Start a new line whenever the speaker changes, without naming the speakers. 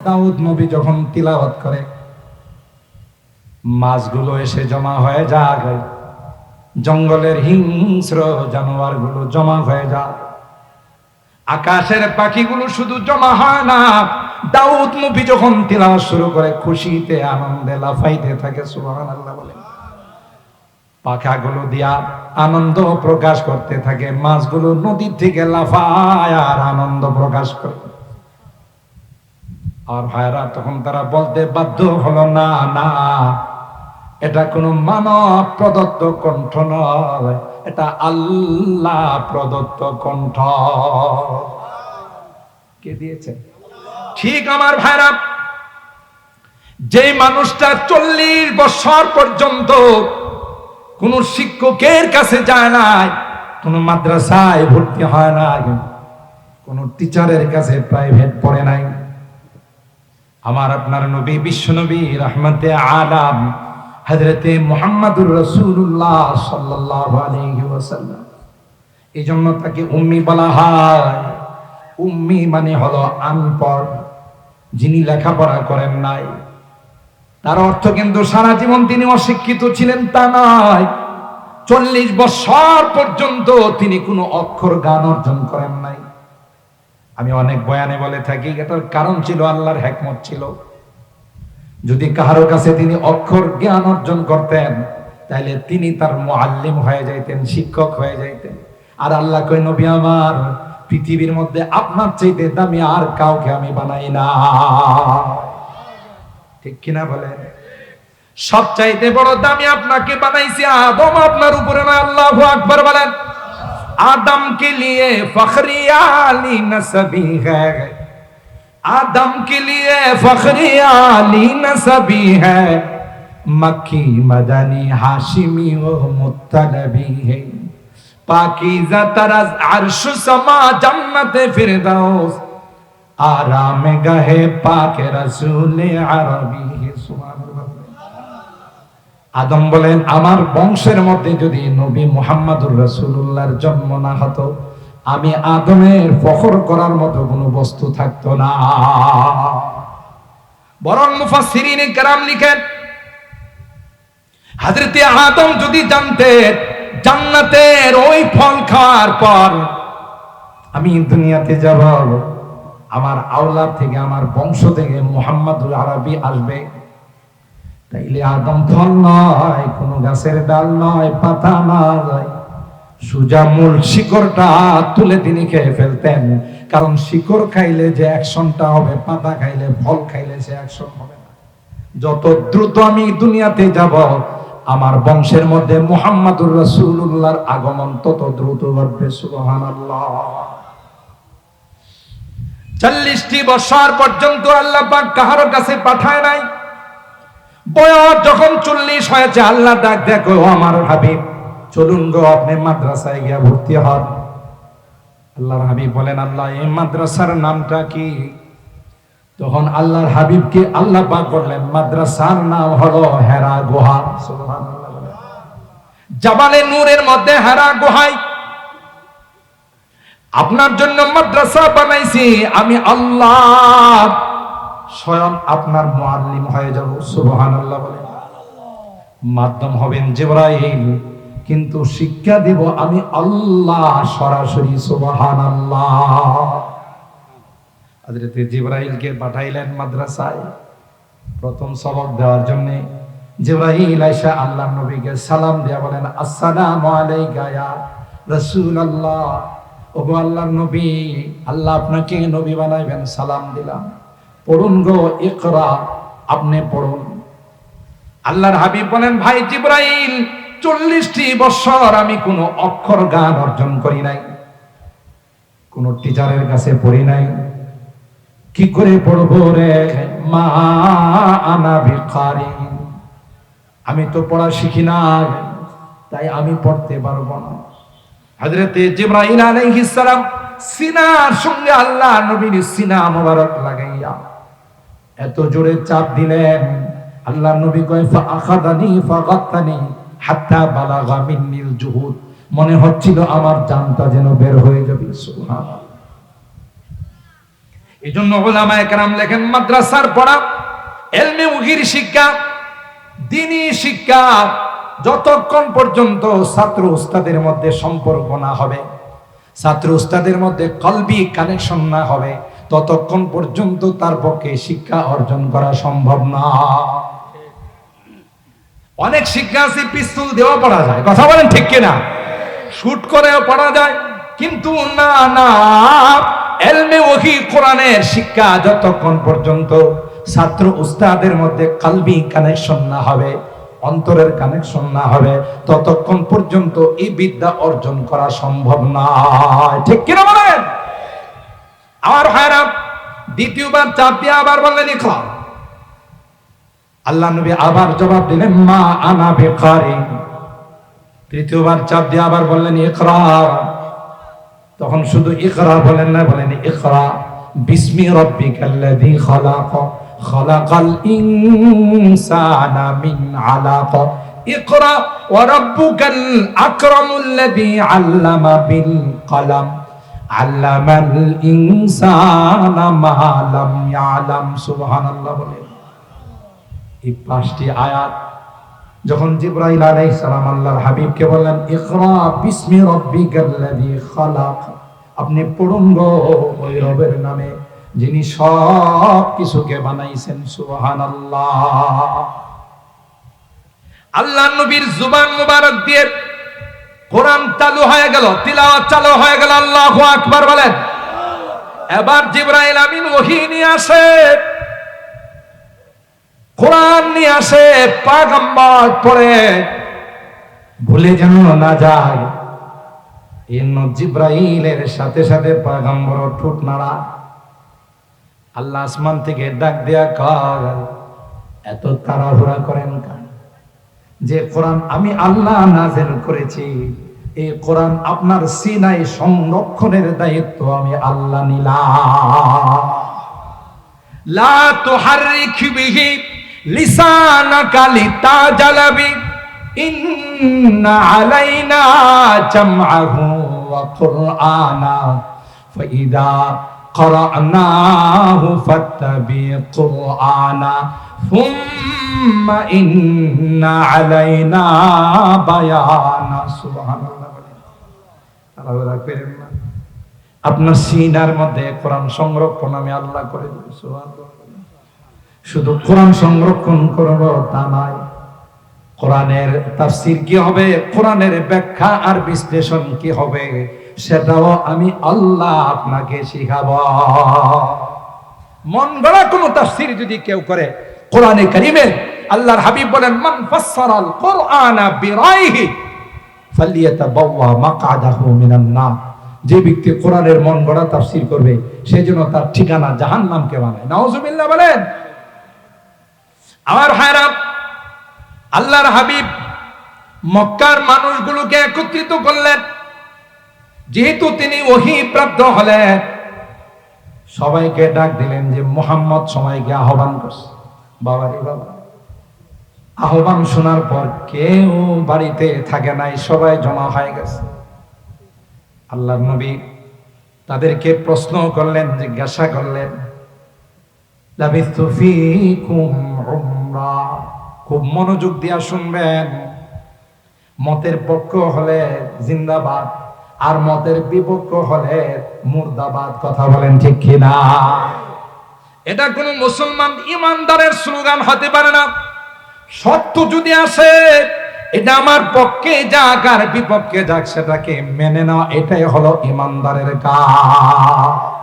দাউদ নবী যখন তিলাওয়াত করে, মাছগুলো এসে জমা হয়ে যায় জঙ্গলের হিংস্র জানোয়ারগুলো জমা হয়ে যায় আকাশের পাখিগুলো শুধু জমা হয় না, দাউদ নবী যখন তিলাওয়াত শুরু করে, খুশিতে, আনন্দে, লাফাইতে থাকে, সুবহানাল্লাহ বলে। পাখাগুলো দিয়া আনন্দ প্রকাশ করতে থাকে, মাছগুলো নদীর থেকে লাফায় আর আনন্দ প্রকাশ করে। আর ভাইরা, তখন তারা বলতে বাধ্য হলো, না না, এটা কোনো মানব প্রদত্ত কণ্ঠ নয়, এটা আল্লাহ প্রদত্ত কণ্ঠ। কে দিয়েছে? ঠিক আমার ভাইরা যে মানুষটা চল্লিশ বছর পর্যন্ত কোন শিক্ষকের কাছে যায় নাই, কোন মাদ্রাসায় ভর্তি হয় নাই, কোন টিচারের কাছে প্রাইভেট পড়ে নাই আমার আপনার নবী, বিশ্ব নবী, রহমতে আলাম হজরতে মোহাম্মদুর রসুল্লাহ সাল্লাহ এই জন্য তাকে উম্মি বলা হয়। উম্মি মানে হলো আনপড়, যিনি লেখাপড়া করেন নাই। তার অর্থ কিন্তু সারা জীবন তিনি অশিক্ষিত ছিলেন তা নয়। চল্লিশ বছর পর্যন্ত তিনি কোনো অক্ষর গান অর্জন করেন নাই। আমি অনেক বয়ানে বলে থাকি এটার কারণ ছিল, আল্লাহর হেকমত ছিল। যদি কারও কাছে তিনি অক্ষর জ্ঞান অর্জন করতেন, তাহলে তিনি তার মুআল্লিম হয়ে যাইতেন, শিক্ষক হয়ে যাইতেন। আর আল্লাহ কই নবী আমার, পৃথিবীর মধ্যে আপনার চাইতে দামি আর কাউকে আমি বানাই না। ঠিক কিনা বলেন? সব চাইতে বড় দামি আপনাকে বানাইছি আদম, আপনার উপরে না আল্লাহু আকবার বলেন। आदम के लिए फखरी आली नसबी है। आदम के लिए फखरी आली नसबी है। मक्की मदनी हाशिमी व मुत्तलबी है। पाकीज़ा तरस अर्श समा जन्नत फिरदौस। आराम गहे पाक रसूल अरबी है আদম বলেন, আমার বংশের মধ্যে যদি নবী মুহাম্মাদুর রাসূলুল্লাহর জন্ম না হতো, আমি আদমের ফখর করার মতো কোনো বস্তু থাকতো না। বরং মুফাসসিরিনে কেরাম লিখেন হযরতে আদম যদি জানতেন জান্নাতের ওই ফল খাওয়ার পর আমি দুনিয়াতে যাব, আমার আওলাদ থেকে, আমার বংশ থেকে মুহাম্মাদুল আরবি আসবে তাইলে আদম ফল নয়, কোন গাছের ডাল নয়, পাতা নয়। সুজা মূল শিকড়টা তুলে তিনি খেয়ে ফেলতেন। কারণ শিকড় খাইলে যে অ্যাকশনটা হবে, পাতা খাইলে ফল খাইলে সে অ্যাকশন হবে না। যত দ্রুত আমি দুনিয়াতে যাব, আমার বংশের মধ্যে মুহাম্মাদুর রাসূলুল্লাহর আগমন তত দ্রুত ঘটবে, সুবহানাল্লাহ। চল্লিশটি বছর পর্যন্ত আল্লাহ পাক কাহারো কাছে পাঠায় নাই। বয়স যখন চল্লিশ হয়েছে, আল্লাহ ডাক দেখো আমার হাবিব, চলুন গো, আপনি মাদ্রাসায় গিয়া ভর্তি হন। আল্লাহর হাবিব বলেন, আল্লাহ, এই মাদ্রাসার নামটা কি? তখন আল্লাহর হাবিবকে আল্লাহ পাক বললেন, মাদ্রাসার নাম হলো হেরা গুহা। জাবালে নূরের মধ্যে হেরা গুহায় আপনার জন্য মাদ্রাসা বানাইছি, আমি আল্লাহ স্বয়ং আপনার মুআল্লিম হয়ে যাব, সুবহানাল্লাহ বলে। মাধ্যম হবেন জিবরাইল, কিন্তু শিক্ষা দিব আমি আল্লাহ সরাসরি, সুবহানাল্লাহ। হযরতে জিবরাইলকে পাঠাইলেন মাদ্রাসায়। প্রথম সবক দেওয়ার জন্য জিবরাইল আয়েশা আল্লাহ নবীকে সালাম দিয়া বলেন, আসসালামু আলাইকা ইয়া রাসূলুল্লাহ। ওগো আল্লাহর নবী, আল্লাহ আপনাকে নবী বানাইবেন, সালাম দিলাম। পড়ুন গো, ইকরা, আপনি পড়ুন। আল্লাহর হাবিব বলেন, ভাই জিব্রাইল, চল্লিশটি বছর আমি কোনো অক্ষর গান অর্জন করি নাই। কোন টিচারের কাছে পড়ি নাই। কি করে পড়ব রে, মা আনা ভিখারি? আমি তো পড়া শিখি না তাই আমি পড়তে পারব না। হযরতে জিব্রাইল আলাইহিস সালাম সিনার সঙ্গে আল্লাহ নবীর সিনা মোবারক লাগাইয়া এত জোরে চাপ দিলেন। আল্লাহ নবী কয় ফা আখাদানি ফাগাত্তানি হাত্তা বালাগা মিন্নিল জুহুদ। মনে হচ্ছিল আমার জানটা যেন বের হয়ে যাবে। সুবহানাল্লাহ। এই জন্য ওলামা একরাম লেখেন, মাদ্রাসার পড়া, এলমে উহির শিক্ষা, দিনী শিক্ষা, যতক্ষণ পর্যন্ত ছাত্র উস্তাদের মধ্যে সম্পর্ক না হবে, ছাত্র উস্তাদের মধ্যে কলবি কানেকশন না হবে ততক্ষণ পর্যন্ত তার পক্ষে শিক্ষা অর্জন করা সম্ভব না। অনেক শিক্ষা আছে, পিস্তল দেওয়া পড়া যায়। কথা বলেন ঠিক কিনা? শুট করেও পড়া যায়, কিন্তু না না। এলমে ওহি কোরআনের শিক্ষা যতক্ষণ পর্যন্ত ছাত্র উস্তাদের মধ্যে কালবি কানেকশন না হবে, অন্তরের কানেকশন না হবে, ততক্ষণ পর্যন্ত এই বিদ্যা অর্জন করা সম্ভব না। ঠিক কিনা বলেন? আমার ভাইরা, দ্বিতীয়বার চাপ দিয়ে আবার বললেন ইখা আল্লাহ নবী আবার জবাব দিলেন, মা আনা বেকারি তৃতীয়বার চাপ দিয়ে আবার বললেন, ইকরা। তখন শুধু ইকরা বলেন না, বলেন, ইকরা। বিসমি রব্বিকাল্লাযী খালাক। খালাকাল ইনসানা মিন আলাক। ইকরা। ওয়া রাব্বুকাল আকরামুল্লাযী আল্লামা বিল কলম। আল্লামাল ইয়ালাম, সুবহানাল্লাহ বলেন এই পাঁচটি আয়াত যখন জিব্রাইল আলাইহিস সালাম আল্লাহর হাবিবকে বললেন, ইকরা বিসমি খালাক আপনি পড়ুন গো, ওই রবের নামে, যিনি সব কিছুকে বানাইছেন, সুবহানাল্লাহ। আল্লাহ নবীর জুবান মুবারক দিয়ে কোরআন চালু হয়ে গেল, তিলাওয়াত চালু হয়ে গেল, আল্লাহু আকবার বলেন। এবার জিব্রাইল আমিন ওহী নিয়ে আসে, কোরআন নিয়ে আসে, পাগম্বর পড়ে ভুলে যেন না যায়। ইন্ন জিব্রাইলের সাথে সাথে পাগম্বর ঠোঁট নাড়া। আল্লাহ আসমান থেকে ডাক দেয়া কার এত তাড়াহুড়া করেন কেন যে কোরআন আমি আল্লাহ নাজেল করেছি, এই কোরআন আপনার সিনাই সংরক্ষণের দায়িত্ব আমি আল্লাহ নিলাম। লা ইন্না আলাইনা قرأناه فاتبع قرآنا ثم إن علينا بيانا سبحان الله তাড়াহুড়া করেন না আপনার সিনার মধ্যে কোরআন সংরক্ষণ আমি আল্লাহ করে দেব সুবহানাল্লাহ। শুধু কোরআন সংরক্ষণ করব তা নয় কোরআনের তাফসির কি হবে কোরআনের ব্যাখ্যা আর বিশ্লেষণ কি হবে সেটাও আমি আল্লাহ আপনাকে শিখাব। মন গড়া কোন তাফসির যদি কেউ করে, কোরআনে কারিমের আল্লাহর হাবিব বলেন, মান ফাসসারাল কোরআনা বিরাইহি ফালিয়াতাবাওয়া মাকআদাহু মিনান নার। যে ব্যক্তি কোরআনের মন গড়া তাফসির করবে সেই জন্য তার ঠিকানা জাহান্নামকে বানায়। নাউজুবিল্লাহ বলেন। আমার ভাইরা, আল্লাহর হাবিব মক্কার মানুষগুলোকে একত্রিত করলেন। যেহেতু তিনি ওহি প্রাপ্ত হলেন সবাইকে ডাক দিলেন যে মোহাম্মদ সবাইকে আহ্বান করছে। বাবারি বাবা। আহ্বান শোনার পর কেউ বাড়িতে থাকে নাই, সবাই জমা হয়ে গেছে। আল্লাহ নবী তাদেরকে প্রশ্ন করলেন, জিজ্ঞাসা করলেন খুব মনোযোগ দিয়া শুনবেন। মতের পক্ষ হলে জিন্দাবাদ। আর মতের বিপক্ষ হলে মুর্দাবাদ কথা বলেন ঠিক কিনা? এটা কোন মুসলমান ইমানদারের স্লোগান হতে পারে না। সত্য যদি আসে এটা আমার পক্ষে যাক আর বিপক্ষে যাক, সেটাকে মেনে নেওয়া, এটাই হলো ইমানদারের কাজ।